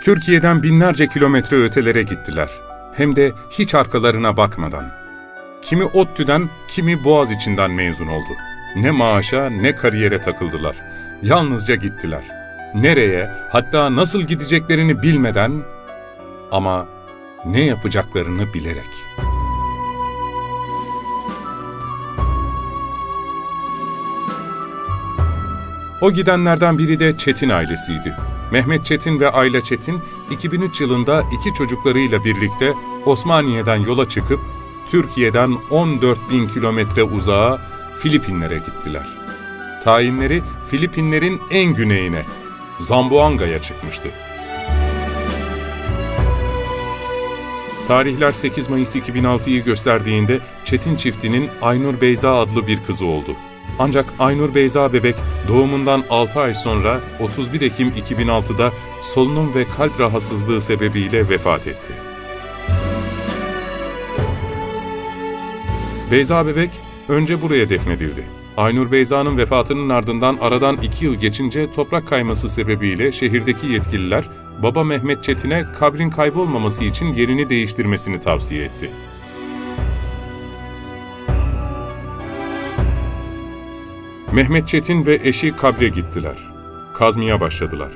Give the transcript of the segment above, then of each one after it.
Türkiye'den binlerce kilometre ötelere gittiler. Hem de hiç arkalarına bakmadan. Kimi ODTÜ'den, kimi Boğaz içinden mezun oldu. Ne maaşa ne kariyere takıldılar. Yalnızca gittiler. Nereye, hatta nasıl gideceklerini bilmeden ama ne yapacaklarını bilerek. O gidenlerden biri de Çetin ailesiydi. Mehmet Çetin ve Ayla Çetin 2003 yılında iki çocuklarıyla birlikte Osmaniye'den yola çıkıp Türkiye'den 14 bin kilometre uzağa Filipinlere gittiler. Tayinleri Filipinlerin en güneyine, Zamboanga'ya çıkmıştı. Tarihler 8 Mayıs 2006'yı gösterdiğinde Çetin çiftinin Aynur Beyza adlı bir kızı oldu. Ancak Aynur Beyza bebek doğumundan 6 ay sonra 31 Ekim 2006'da solunum ve kalp rahatsızlığı sebebiyle vefat etti. Beyza bebek önce buraya defnedildi. Aynur Beyza'nın vefatının ardından aradan iki yıl geçince toprak kayması sebebiyle şehirdeki yetkililer baba Mehmet Çetin'e kabrin kaybolmaması için yerini değiştirmesini tavsiye etti. Mehmet Çetin ve eşi kabre gittiler. Kazmaya başladılar.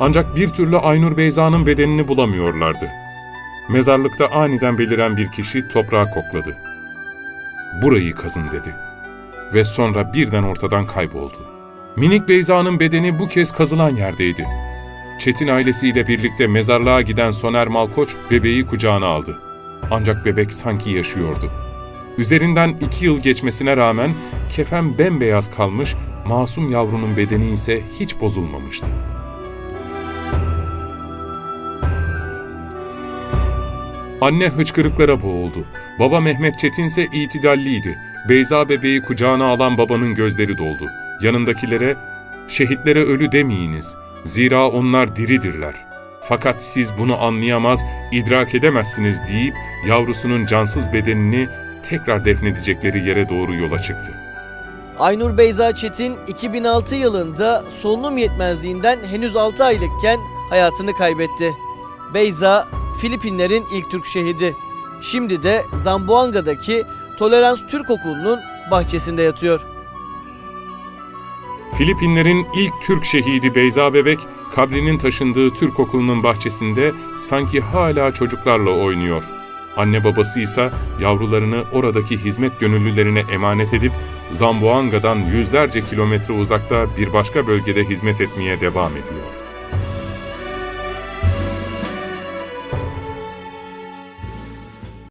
Ancak bir türlü Aynur Beyza'nın bedenini bulamıyorlardı. Mezarlıkta aniden beliren bir kişi toprağa kokladı. Burayı kazın dedi. Ve sonra birden ortadan kayboldu. Minik Beyza'nın bedeni bu kez kazılan yerdeydi. Çetin ailesiyle birlikte mezarlığa giden Soner Malkoç bebeği kucağına aldı. Ancak bebek sanki yaşıyordu. Üzerinden iki yıl geçmesine rağmen kefen bembeyaz kalmış, masum yavrunun bedeni ise hiç bozulmamıştı. Anne hıçkırıklara boğuldu. Baba Mehmet Çetin ise itidalliydi. Beyza bebeği kucağına alan babanın gözleri doldu. Yanındakilere, şehitlere ölü demeyiniz. Zira onlar diridirler. Fakat siz bunu anlayamaz, idrak edemezsiniz deyip yavrusunun cansız bedenini tekrar defnedecekleri yere doğru yola çıktı. Aynur Beyza Çetin 2006 yılında solunum yetmezliğinden henüz 6 aylıkken hayatını kaybetti. Beyza, Filipinlerin ilk Türk şehidi. Şimdi de Zamboanga'daki Tolerans Türk Okulu'nun bahçesinde yatıyor. Filipinlerin ilk Türk şehidi Beyza Bebek, kabrinin taşındığı Türk okulunun bahçesinde sanki hala çocuklarla oynuyor. Anne babası ise yavrularını oradaki hizmet gönüllülerine emanet edip Zamboanga'dan yüzlerce kilometre uzakta bir başka bölgede hizmet etmeye devam ediyor.